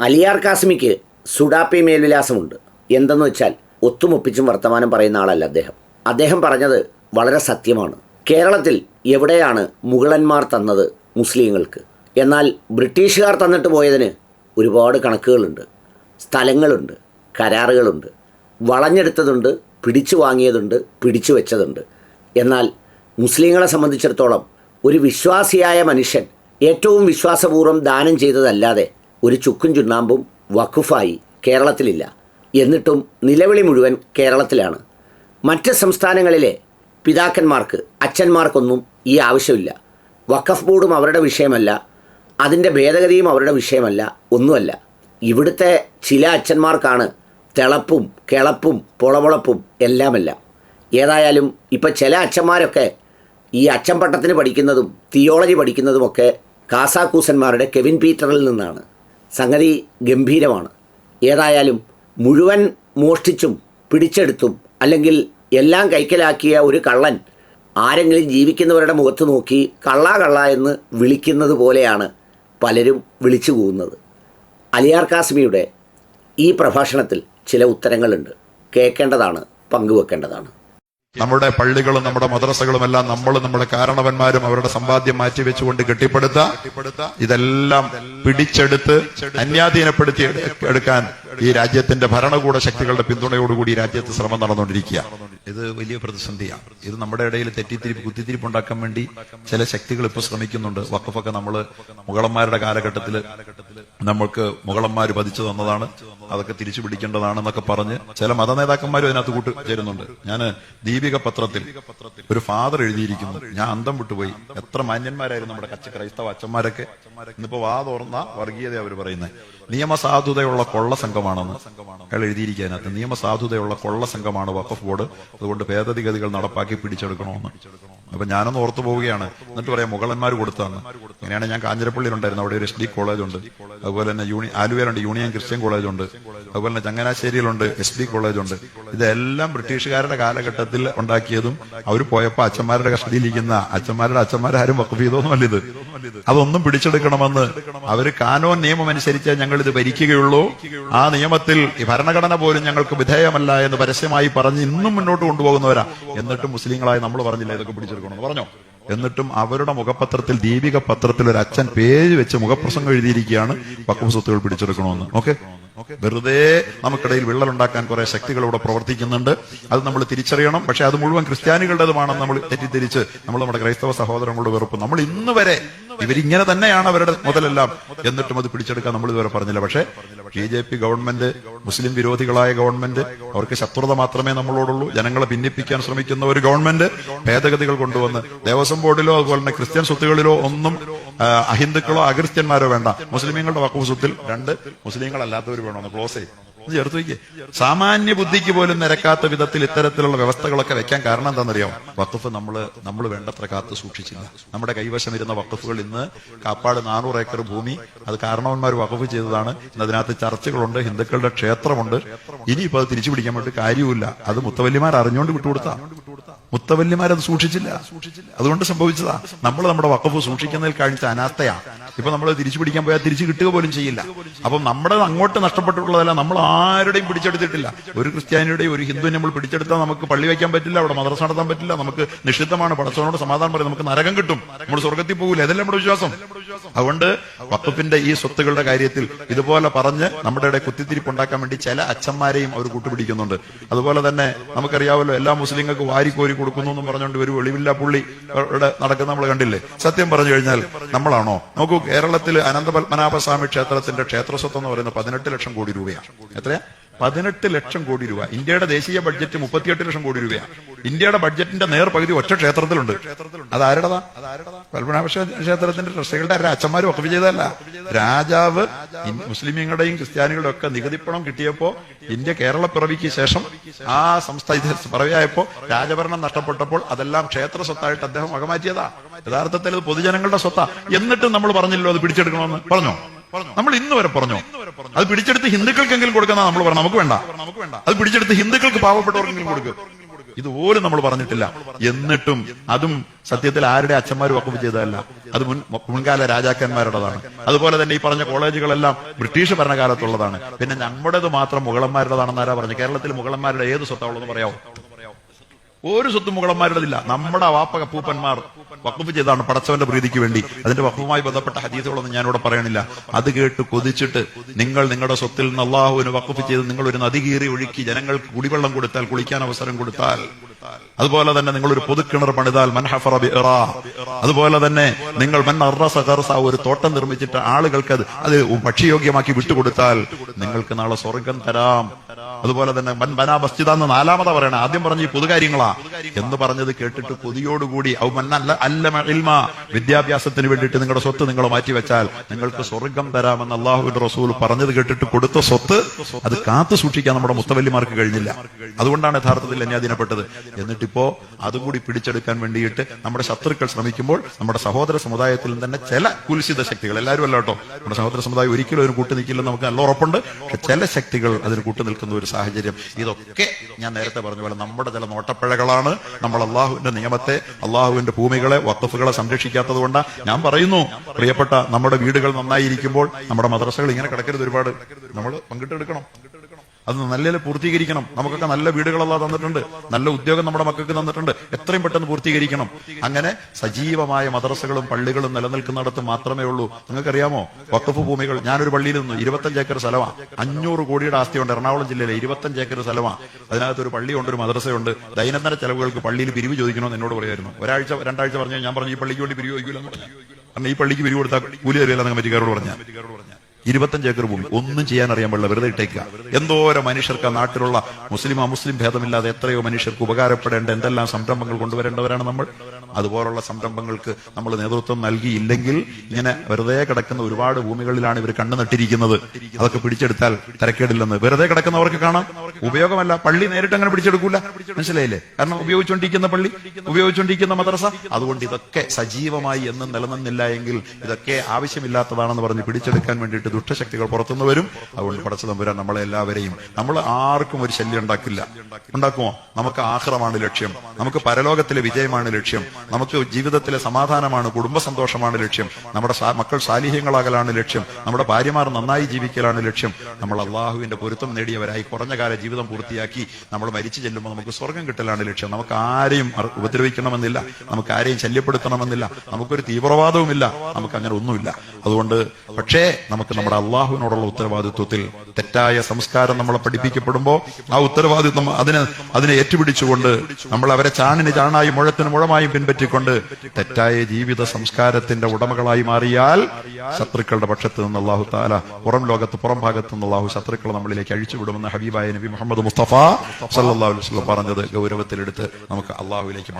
അലിയാർ കാസിമിക്ക് സുഡാപ്പി മേൽവിലാസമുണ്ട്. എന്തെന്ന് വെച്ചാൽ ഒത്തുമൊപ്പിച്ചും വർത്തമാനം പറയുന്ന ആളല്ല അദ്ദേഹം. അദ്ദേഹം പറഞ്ഞത് വളരെ സത്യമാണ്. കേരളത്തിൽ എവിടെയാണ് മുഗളന്മാർ തന്നത് മുസ്ലിങ്ങൾക്ക്? എന്നാൽ ബ്രിട്ടീഷുകാർ തന്നിട്ട് പോയതിന് ഒരുപാട് കണക്കുകളുണ്ട്. സ്ഥലങ്ങളുണ്ട് കരാറുകളുണ്ട്. വളഞ്ഞെടുത്തതുണ്ട് പിടിച്ചു വാങ്ങിയതുണ്ട് പിടിച്ചു വെച്ചതുണ്ട്. എന്നാൽ മുസ്ലിങ്ങളെ സംബന്ധിച്ചിടത്തോളം ഒരു വിശ്വാസിയായ മനുഷ്യൻ ഏറ്റവും വിശ്വാസപൂർവം ദാനം ചെയ്തതല്ലാതെ ഒരു ചുക്കും ചുണ്ണാമ്പും വഖുഫായി കേരളത്തിലില്ല. എന്നിട്ടും നിലവിളി മുഴുവൻ കേരളത്തിലാണ്. മറ്റ് സംസ്ഥാനങ്ങളിലെ പിതാക്കന്മാർക്ക് അച്ഛന്മാർക്കൊന്നും ഈ ആവശ്യമില്ല. വഖഫ് ബോർഡും അവരുടെ വിഷയമല്ല. അതിന്റെ ഭേദഗതിയും അവരുടെ വിഷയമല്ല. ഒന്നുമല്ല. ഇവിടുത്തെ ചില അച്ഛന്മാർക്കാണ് തിളപ്പും കിളപ്പും പൊളപൊളപ്പും എല്ലാമല്ല. ഏതായാലും ഇപ്പം ചില അച്ഛന്മാരൊക്കെ ഈ അച്ഛൻ പട്ടത്തിന് പഠിക്കുന്നതും തിയോളജി പഠിക്കുന്നതുമൊക്കെ കാസാക്കൂസന്മാരുടെ കെവിൻ പീറ്ററിൽ നിന്നാണ്. സംഗതി ഗംഭീരമാണ്. ഏതായാലും മുഴുവൻ മോഷ്ടിച്ചും പിടിച്ചെടുത്തും അല്ലെങ്കിൽ എല്ലാം കൈക്കലാക്കിയ ഒരു കള്ളൻ ആരെങ്കിലും ജീവിക്കുന്നവരുടെ മുഖത്ത് നോക്കി കള്ളാ കള്ള എന്ന് വിളിക്കുന്നത് പോലെയാണ് പലരും വിളിച്ചു പോകുന്നത് അലിയാർ കാസ്മിയുടെ ഈ പ്രഭാഷണത്തിൽ ചില ഉത്തരങ്ങളുണ്ട്. കേൾക്കേണ്ടതാണ് പങ്കുവെക്കേണ്ടതാണ്. നമ്മുടെ പള്ളികളും നമ്മുടെ മദ്രസകളും എല്ലാം നമ്മൾ നമ്മുടെ കാരണവന്മാരും അവരുടെ സമ്പാദ്യം മാറ്റിവെച്ചുകൊണ്ട് കെട്ടിപ്പടുത്ത ഇതെല്ലാം പിടിച്ചെടുത്ത് അന്യാധീനപ്പെടുത്തി എടുക്കാൻ ഈ രാജ്യത്തിന്റെ ഭരണകൂട ശക്തികളുടെ പിന്തുണയോടുകൂടി രാജ്യത്ത് ശ്രമം നടന്നുകൊണ്ടിരിക്കുക. ഇത് വലിയ പ്രതിസന്ധിയാണ്. ഇത് നമ്മുടെ ഇടയിൽ തെറ്റിത്തിരിപ്പ് കുത്തിത്തിരിപ്പ് ഉണ്ടാക്കാൻ വേണ്ടി ചില ശക്തികൾ ഇപ്പൊ ശ്രമിക്കുന്നുണ്ട്. വക്കഫൊക്കെ നമ്മൾ മുഗളന്മാരുടെ കാലഘട്ടത്തിൽ നമ്മൾക്ക് മുഗളന്മാർ പതിച്ചു തന്നതാണ്. അതൊക്കെ തിരിച്ചു പിടിക്കേണ്ടതാണെന്നൊക്കെ പറഞ്ഞ് ചില മത നേതാക്കന്മാരും അതിനകത്ത് കൂട്ട് ചേരുന്നുണ്ട്. ഞാൻ ദീപിക പത്രത്തിൽ ഒരു ഫാദർ എഴുതിയിരിക്കുന്നു. ഞാൻ അന്തം വിട്ടുപോയി. എത്ര മാന്യന്മാരായിരുന്നു നമ്മുടെ കച്ച ക്രൈസ്തവ അച്ഛന്മാരൊക്കെ. ഇന്നിപ്പോ വാ തോർന്ന വർഗീയത അവർ പറയുന്നത് നിയമസാധുതയുള്ള കൊള്ള സംഘമാണെന്ന് അയാൾ എഴുതിയിരിക്കുക നിയമസാധുതയുള്ള കൊള്ള സംഘമാണ് വഖഫ് ബോർഡ്. അതുകൊണ്ട് ഭേദഗതികൾ നടപ്പാക്കി പിടിച്ചെടുക്കണമെന്ന്. അപ്പൊ ഞാനൊന്ന് ഓർത്തു പോവുകയാണ്. എന്നിട്ട് പറയാം മുഗളന്മാർ കൊടുത്തതാണ്. അങ്ങനെയാണ് ഞാൻ കാഞ്ഞിരപ്പള്ളിയിലുണ്ടായിരുന്നു. അവിടെ ഒരു എസ് ഡി കോളേജ് ഉണ്ട് അതുപോലെ തന്നെ യൂണി ആലുവയിലുണ്ട്. യൂണിയൻ ക്രിസ്ത്യൻ കോളേജ് ഉണ്ട് അതുപോലെ തന്നെ ചങ്ങനാശ്ശേരിയിലുണ്ട് എസ് ഡി കോളേജ് ഉണ്ട് ഇതെല്ലാം ബ്രിട്ടീഷുകാരുടെ കാലഘട്ടത്തിൽ ഉണ്ടാക്കിയതും അവർ പോയപ്പോ അച്ഛന്മാരുടെ കസ്റ്റഡിയിലിരിക്കുന്ന അച്ഛന്മാരുടെ അച്ഛന്മാരാരും വക്കഫ് ചെയ്തോന്നും ഇത്. അതൊന്നും പിടിച്ചെടുക്കണമെന്ന് അവർ കാനോൻ നിയമം അനുസരിച്ച് ഞങ്ങൾ ഇത് ഭരിക്കുകയുള്ളൂ. ആ നിയമത്തിൽ ഈ ഭരണഘടന പോലും ഞങ്ങൾക്ക് വിധേയമല്ല എന്ന് പരസ്യമായി പറഞ്ഞ് ഇന്നും മുന്നോട്ട് കൊണ്ടുപോകുന്നവരാ. എന്നിട്ടും മുസ്ലിങ്ങളായി നമ്മൾ പറഞ്ഞില്ല ഇതൊക്കെ പിടിച്ചെടുക്കണമെന്ന്. പറഞ്ഞോ? എന്നിട്ടും അവരുടെ മുഖപത്രത്തിൽ ദീപിക പത്രത്തിൽ ഒരു അച്ഛൻ പേര് വെച്ച് മുഖപ്രസംഗം എഴുതിയിരിക്കുകയാണ് വഖഫ് സ്വത്തുകൾ പിടിച്ചെടുക്കണമെന്ന്. ഓക്കെ? വെറുതെ നമുക്കിടയിൽ വിള്ളലുണ്ടാക്കാൻ കുറെ ശക്തികൾ ഇവിടെ പ്രവർത്തിക്കുന്നുണ്ട്. അത് നമ്മൾ തിരിച്ചറിയണം. പക്ഷെ അത് മുഴുവൻ ക്രിസ്ത്യാനികളുടേതുമാണെന്ന് നമ്മൾ തെറ്റിദ്ധരിച്ച് നമ്മൾ നമ്മുടെ ക്രൈസ്തവ സഹോദരങ്ങളുടെ വെറുപ്പ്. നമ്മൾ ഇന്ന് വരെ ഇവരിങ്ങനെ തന്നെയാണ് അവരുടെ മുതലെല്ലാം. എന്നിട്ടും അത് പിടിച്ചെടുക്കാൻ നമ്മൾ ഇതുവരെ പറഞ്ഞില്ല. പക്ഷേ ബി ജെ പി ഗവൺമെന്റ് മുസ്ലിം വിരോധികളായ ഗവൺമെന്റ് അവർക്ക് ശത്രുത മാത്രമേ നമ്മളോടുള്ളൂ. ജനങ്ങളെ ഭിന്നിപ്പിക്കാൻ ശ്രമിക്കുന്ന ഒരു ഗവൺമെന്റ് ഭേദഗതികൾ കൊണ്ടുവന്ന് ദേവസ്വം ബോർഡിലോ അതുപോലെ തന്നെ ക്രിസ്ത്യൻ സ്വത്തുകളിലോ ഒന്നും അഹിന്ദുക്കളോ അക്രിസ്ത്യന്മാരോ വേണ്ട. മുസ്ലിമീങ്ങളുടെ വക്കഫ് സ്വത്തിൽ രണ്ട് മുസ്ലിങ്ങളല്ലാത്തവർ വേണമെന്ന് ക്ലോസ് ചെയ്യും. ചേർത്ത് വയ്ക്കേ. സാമാന്യ ബുദ്ധിക്ക് പോലും നിരക്കാത്ത വിധത്തിൽ ഇത്തരത്തിലുള്ള വ്യവസ്ഥകളൊക്കെ വെക്കാൻ കാരണം എന്താണെന്നറിയാം വഖഫ് നമ്മൾ നമ്മൾ വേണ്ടത്ര കാത്തു സൂക്ഷിച്ചില്ല. നമ്മുടെ കൈവശം ഇരുന്ന വഖഫുകൾ ഇന്ന് കാപ്പാട് നാനൂറ് ഏക്കർ ഭൂമി. അത് കാരണവന്മാർ വഖഫ് ചെയ്തതാണ്. അതിനകത്ത് ചർച്ചകളുണ്ട് ഹിന്ദുക്കളുടെ ക്ഷേത്രമുണ്ട്. ഇനിയിപ്പോൾ അത് തിരിച്ചു പിടിക്കാൻ വേണ്ടി കാര്യവുമില്ല. അത് മുത്തവല്ലിമാർ അറിഞ്ഞുകൊണ്ട് വിട്ടുകൊടുത്താ. മുത്തവല്ലിമാരത് സൂക്ഷിച്ചില്ല. അതുകൊണ്ട് സംഭവിച്ചതാ. നമ്മൾ നമ്മുടെ വക്കഫ് സൂക്ഷിക്കുന്നതിൽ കാണിച്ച അനാസ്ഥയാ. ഇപ്പൊ നമ്മൾ തിരിച്ചു പിടിക്കാൻ പോയാൽ തിരിച്ചു കിട്ടുക പോലും ചെയ്യില്ല. അപ്പം നമ്മുടെ അങ്ങോട്ട് നഷ്ടപ്പെട്ടിട്ടുള്ളതല്ല നമ്മൾ ആരുടെയും പിടിച്ചെടുത്തിട്ടില്ല. ഒരു ക്രിസ്ത്യാനിയുടെയും ഒരു ഹിന്ദുവിനെ നമ്മൾ പിടിച്ചെടുത്താൽ നമുക്ക് പള്ളി വയ്ക്കാൻ പറ്റില്ല അവിടെ മദ്രസ നടത്താൻ പറ്റില്ല നമുക്ക് നിഷിദ്ധമാണ്. പടച്ചവനോട് സമാധാനം പറയും നമുക്ക് നരകം കിട്ടും. നമ്മൾ സ്വർഗത്തിൽ പോകില്ല അതല്ലേ നമ്മുടെ വിശ്വാസം? അതുകൊണ്ട് വക്കഫിന്റെ ഈ സ്വത്തുകളുടെ കാര്യത്തിൽ ഇതുപോലെ പറഞ്ഞ് നമ്മുടെ ഇടയിൽ കുത്തിത്തിരിപ്പ് ഉണ്ടാക്കാൻ വേണ്ടി ചില അച്ഛന്മാരെയും അവർ കൂട്ടുപിടിക്കുന്നുണ്ട്. അതുപോലെ തന്നെ നമുക്കറിയാമല്ലോ എല്ലാ മുസ്ലിങ്ങൾക്ക് വാരിക്കോരി കൊടുക്കുന്നു എന്ന് പറഞ്ഞുകൊണ്ട് ഒരു ഒളിവില്ല പുള്ളി ഇവിടെ നടക്കുന്ന നമ്മൾ കണ്ടില്ലേ? സത്യം പറഞ്ഞു കഴിഞ്ഞാൽ നമ്മളാണോ? നമുക്ക് കേരളത്തിൽ അനന്തപത്മനാഭസ്വാമി ക്ഷേത്രത്തിന്റെ ക്ഷേത്രസ്വത്ത് എന്ന് പറയുന്നത് പതിനെട്ട് ലക്ഷം കോടി രൂപയാണ്. എത്രയാ? പതിനെട്ട് ലക്ഷം കോടി രൂപ. ഇന്ത്യയുടെ ദേശീയ ബഡ്ജറ്റ് മുപ്പത്തിയെട്ട് ലക്ഷം കോടി രൂപയാണ്. ഇന്ത്യയുടെ ബഡ്ജറ്റിന്റെ നേർ പകുതി ഒറ്റ ക്ഷേത്രത്തിലുണ്ട്. അത് ആരുടേതാ? പത്മനാഭ ക്ഷേത്രത്തിന്റെ ട്രസ്റ്റികളുടെ ആരുടെ അച്ഛന്മാരും ഒക്കെ ചെയ്തതല്ല രാജാവ് മുസ്ലിമീങ്ങളുടെയും ക്രിസ്ത്യാനികളുടെ ഒക്കെ നികുതിപ്പണം കിട്ടിയപ്പോ ഇന്ത്യ കേരള പിറവിക്ക് ശേഷം ആ സംസ്ഥാന പിറവിയായപ്പോ രാജഭരണം നഷ്ടപ്പെട്ടപ്പോൾ അതെല്ലാം ക്ഷേത്ര സ്വത്തായിട്ട് അദ്ദേഹം അകമാറ്റിയതാ. യഥാർത്ഥത്തിൽ അത് പൊതുജനങ്ങളുടെ സ്വത്താ. എന്നിട്ടും നമ്മൾ പറഞ്ഞില്ലോ അത് പിടിച്ചെടുക്കണമെന്ന്. പറഞ്ഞോ? നമ്മൾ ഇന്ന് വരെ പറഞ്ഞു? അത് പിടിച്ചെടുത്ത് ഹിന്ദുക്കൾക്കെങ്കിലും കൊടുക്കുന്ന നമ്മൾ പറഞ്ഞു നമുക്ക് വേണ്ട. അത് പിടിച്ചെടുത്ത് ഹിന്ദുക്കൾക്ക് പാവപ്പെട്ടവർക്കെങ്കിലും കൊടുക്കുക ഇതുപോലും നമ്മൾ പറഞ്ഞിട്ടില്ല. എന്നിട്ടും അതും സത്യത്തിൽ ആരുടെ അച്ഛന്മാർ വക്കുഫ് ചെയ്തതല്ല. അത് മുൻ മുൻകാല രാജാക്കന്മാരുടേതാണ്. അതുപോലെ തന്നെ ഈ പറഞ്ഞ കോളേജുകളെല്ലാം ബ്രിട്ടീഷ് ഭരണകാലത്തുള്ളതാണ്. പിന്നെ നമ്മുടേത് മാത്രം മുഗളന്മാരുടേതാണെന്ന് ആരാ പറഞ്ഞു കേരളത്തിൽ മുഗളന്മാരുടെ ഏത് സ്വത്താവുള്ളതെന്ന് പറയാമോ ഒരു സ്വത്തും മുഗളന്മാരുടേതില്ല. നമ്മുടെ വാപ്പ കപ്പൂപ്പന്മാർ വഖഫ് ചെയ്താണ് പടച്ചവന്റെ പ്രീതിക്ക് വേണ്ടി. അതിന്റെ വഖഫുമായി ബന്ധപ്പെട്ട ഹദീസുകളൊന്നും ഞാനിവിടെ പറയണില്ല. അത് കേട്ട് കൊതിച്ചിട്ട് നിങ്ങൾ നിങ്ങളുടെ സ്വത്തിൽ നിന്ന് അള്ളാഹുവിന് വഖഫ് ചെയ്ത് നിങ്ങൾ ഒരു നദി കീറി ഒഴുക്കി ജനങ്ങൾക്ക് കുടിവെള്ളം കൊടുത്താൽ കുളിക്കാൻ അവസരം കൊടുത്താൽ അതുപോലെ തന്നെ നിങ്ങൾ ഒരു പൊതുക്കിണർ പണിതാൽ മൻഹഫറ. അതുപോലെ തന്നെ നിങ്ങൾ മൻ ഒരു തോട്ടം നിർമ്മിച്ചിട്ട് ആളുകൾക്ക് അത് അത് ഭക്ഷ്യയോഗ്യമാക്കി വിട്ടുകൊടുത്താൽ നിങ്ങൾക്ക് നാളെ സ്വർഗം തരാം. അതുപോലെ തന്നെ മൻ ബനാ മസ്ജിദാന്ന് നാലാമതാ പറയണേ. ആദ്യം പറഞ്ഞ ഈ പൊതുകാര്യങ്ങളാ. എന്ന് പറഞ്ഞത് കേട്ടിട്ട് കൊതിയോടുകൂടി ഔ മൻ അല്ല അല്ലമ വിദ്യാഭ്യാസത്തിന് വേണ്ടിയിട്ട് നിങ്ങളുടെ സ്വത്ത് നിങ്ങൾ മാറ്റിവെച്ചാൽ നിങ്ങൾക്ക് സ്വർഗം തരാമെന്ന് അള്ളാഹുവിന്റെ റസൂൽ പറഞ്ഞത് കേട്ടിട്ട് കൊടുത്ത സ്വത്ത് അത് കാത്തു സൂക്ഷിക്കാൻ നമ്മുടെ മുത്തവല്ലിമാർക്ക് കഴിഞ്ഞില്ല. അതുകൊണ്ടാണ് യഥാർത്ഥത്തിൽ അന്യാധീനപ്പെട്ടത്. എന്നിട്ടിപ്പോ അതും കൂടി പിടിച്ചെടുക്കാൻ വേണ്ടിയിട്ട് നമ്മുടെ ശത്രുക്കൾ ശ്രമിക്കുമ്പോൾ നമ്മുടെ സഹോദര സമുദായത്തിൽ തന്നെ ചില കുൽസിത ശക്തികൾ എല്ലാവരും അല്ല കേട്ടോ. നമ്മുടെ സഹോദര സമുദായം ഒരിക്കലും ഒരു കൂട്ടു നിൽക്കില്ലെന്ന് നമുക്ക് നല്ല ഉറപ്പുണ്ട്. പക്ഷെ ചില ശക്തികൾ അതിന് കൂട്ടു നിൽക്കുന്ന ഒരു സാഹചര്യം. ഇതൊക്കെ ഞാൻ നേരത്തെ പറഞ്ഞ പോലെ നമ്മുടെ ചില നോട്ടപ്പിഴകളാണ്. നമ്മൾ അള്ളാഹുവിന്റെ നിയമത്തെ അള്ളാഹുവിന്റെ ഭൂമികളെ വക്കഫുകളെ സംരക്ഷിക്കാത്തത് കൊണ്ടാണ് ഞാൻ പറയുന്നു. പ്രിയപ്പെട്ട നമ്മുടെ വീടുകൾ നന്നായിരിക്കുമ്പോൾ നമ്മുടെ മദ്രസകൾ ഇങ്ങനെ കിടക്കരുത് ഒരുപാട്. നമ്മൾ പങ്കിട്ടെടുക്കണം. അത് നല്ല പൂർത്തീകരിക്കണം. നമുക്കൊക്കെ നല്ല വീടുകളെല്ലാം തന്നിട്ടുണ്ട്. നല്ല ഉദ്യോഗം നമ്മുടെ മക്കൾക്ക് തന്നിട്ടുണ്ട്. എത്രയും പെട്ടെന്ന് പൂർത്തീകരിക്കണം. അങ്ങനെ സജീവമായ മദ്രസകളും പള്ളികളും നിലനിൽക്കുന്നിടത്ത് മാത്രമേ ഉള്ളൂ. നിങ്ങൾക്കറിയാമോ? വക്കഫ് ഭൂമികൾ ഞാനൊരു പള്ളിയിൽ നിന്നു. ഇരുപത്തഞ്ച് ഏക്കർ സ്ഥലമാണ് അഞ്ഞൂറ് കോടിയുടെ ആസ്തിയുണ്ട് എറണാകുളം ജില്ലയിലെ. ഇരുപത്തഞ്ച് ഏക്കർ സ്ഥലമാണ് അതിനകത്ത് ഒരു പള്ളിയുണ്ട് ഒരു മദ്രസയുണ്ട്. ദൈനംദിന ചെലവുകൾക്ക് പള്ളിയിൽ പിരിവ് ചോദിക്കണമെന്ന് എന്നോട് പറയായിരുന്നു. ഒരാഴ്ച രണ്ടാഴ്ച പറഞ്ഞു ഞാൻ പറഞ്ഞു ഈ പള്ളിക്ക് വേണ്ടി പിരിവ് ചോദിക്കില്ലെന്ന് പറഞ്ഞു. ഈ പള്ളിക്ക് പിരിവ് കൊടുത്താൽ കൂലി തരില്ല കമ്മിറ്റിക്കാരോട് പറഞ്ഞു ഇരുപത്തഞ്ച് ഏക്കർ ഭൂമി. ഒന്നും ചെയ്യാൻ അറിയാൻ പാടില്ല വെറുതെ ഇട്ടേക്കുക. എന്തോരം മനുഷ്യർക്ക് ആ നാട്ടിലുള്ള മുസ്ലിം അമുസ്ലിം ഭേദമില്ലാതെ എത്രയോ മനുഷ്യർക്ക് ഉപകാരപ്പെടേണ്ട എന്തെല്ലാം സംരംഭങ്ങൾ കൊണ്ടുവരേണ്ടവരാണ് നമ്മൾ? അതുപോലുള്ള സംരംഭങ്ങൾക്ക് നമ്മൾ നേതൃത്വം നൽകിയില്ലെങ്കിൽ ഇങ്ങനെ വെറുതെ കിടക്കുന്ന ഒരുപാട് ഭൂമികളിലാണ് ഇവർ കണ്ണു നട്ടിരിക്കുന്നത്. അതൊക്കെ പിടിച്ചെടുത്താൽ തരക്കേടില്ലെന്ന്. വെറുതെ കിടക്കുന്നവർക്ക് കാണാം. ഉപയോഗമല്ല പള്ളി നേരിട്ട് അങ്ങനെ പിടിച്ചെടുക്കൂല. മനസ്സിലായില്ലേ? കാരണം ഉപയോഗിച്ചുകൊണ്ടിരിക്കുന്ന പള്ളി ഉപയോഗിച്ചുകൊണ്ടിരിക്കുന്ന മദ്രസ അതുകൊണ്ട് ഇതൊക്കെ സജീവമായി എന്നും നിലനിന്നില്ല എങ്കിൽ ഇതൊക്കെ ആവശ്യമില്ലാത്തതാണെന്ന് പറഞ്ഞ് പിടിച്ചെടുക്കാൻ വേണ്ടിയിട്ട് ദുഷ്ടശക്തികൾ പുറത്തുനിന്ന് വരും. അതുകൊണ്ട് പടച്ചു തമ്പുരാൻ നമ്മളെ എല്ലാവരെയും നമ്മൾ ആർക്കും ഒരു ശല്യം ഉണ്ടാക്കില്ല. ഉണ്ടാക്കുമോ? നമുക്ക് ആഹ്റമാണ് ലക്ഷ്യം. നമുക്ക് പരലോകത്തിലെ വിജയമാണ് ലക്ഷ്യം. നമുക്ക് ജീവിതത്തിലെ സമാധാനമാണ് കുടുംബ സന്തോഷമാണ് ലക്ഷ്യം. നമ്മുടെ മക്കൾ സാലിഹ്യങ്ങളാകലാണ് ലക്ഷ്യം. നമ്മുടെ ഭാര്യമാർ നന്നായി ജീവിക്കലാണ് ലക്ഷ്യം. നമ്മൾ അള്ളാഹുവിന്റെ പൊരുത്തം നേടിയവരായി കുറഞ്ഞ കാല ജീവിതം പൂർത്തിയാക്കി നമ്മൾ മരിച്ചു ചെല്ലുമ്പോൾ നമുക്ക് സ്വർഗം കിട്ടലാണ് ലക്ഷ്യം. നമുക്ക് ആരെയും ഉപദ്രവിക്കണമെന്നില്ല. നമുക്ക് ആരെയും ശല്യപ്പെടുത്തണമെന്നില്ല. നമുക്കൊരു തീവ്രവാദവുമില്ല. നമുക്ക് അങ്ങനെ ഒന്നുമില്ല. അതുകൊണ്ട് പക്ഷേ നമുക്ക് നമ്മുടെ അള്ളാഹുവിനോടുള്ള ഉത്തരവാദിത്വത്തിൽ തെറ്റായ സംസ്കാരം നമ്മളെ പഠിപ്പിക്കപ്പെടുമ്പോൾ ആ ഉത്തരവാദിത്വം അതിനെ അതിനെ ഏറ്റുപിടിച്ചുകൊണ്ട് നമ്മൾ അവരെ ചാണിന് ചാണായും മുഴത്തിന് മുഴമായും പിൻപറ്റിക്കൊണ്ട് തെറ്റായ ജീവിത സംസ്കാരത്തിന്റെ ഉടമകളായി മാറിയാൽ ശത്രുക്കളുടെ പക്ഷത്ത് നിന്ന് അള്ളാഹു താല പുറം ലോകത്ത് പുറം ഭാഗത്ത് നിന്ന് അള്ളാഹു ശത്രുക്കളെ നമ്മളിലേക്ക് അഴിച്ചുവിടുമെന്ന് ഹബീബായ നബി മുഹമ്മദ് മുസ്തഫ സല്ലാ അലൈഹി പറഞ്ഞത് ഗൗരവത്തിലെടുത്ത് നമുക്ക് അള്ളാഹുവിലേക്ക്